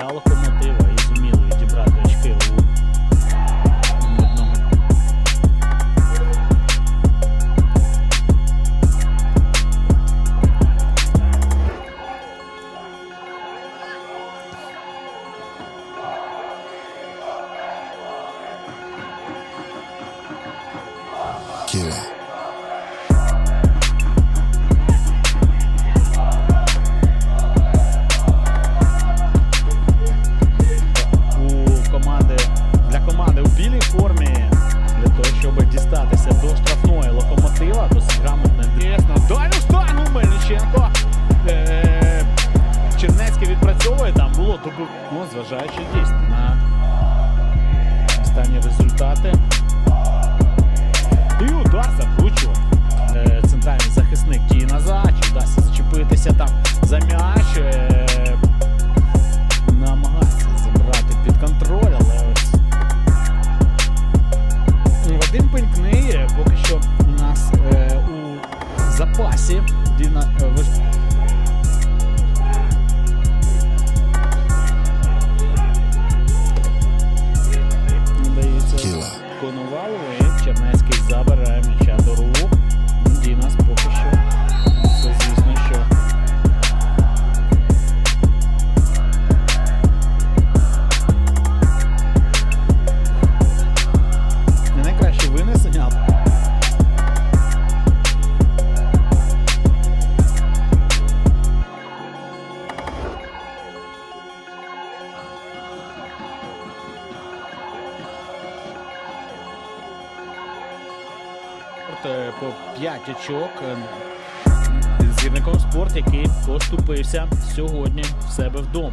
Galo cometeu, aí Zumilo e de Bradesco PU. Killer. É незважаючи дійсно на останні результати. І удар закручував. Е, Центральний захисник діє назад, чи вдасться зачепитися там за м'яч. Е, Намагається забрати під контроль, але ось Вадим Пенькний е, поки що у нас у запасі. Діна, І Чернецький забирає м'яча Е, по 5 очок е, з гірником спорт, який поступився сьогодні в себе вдома.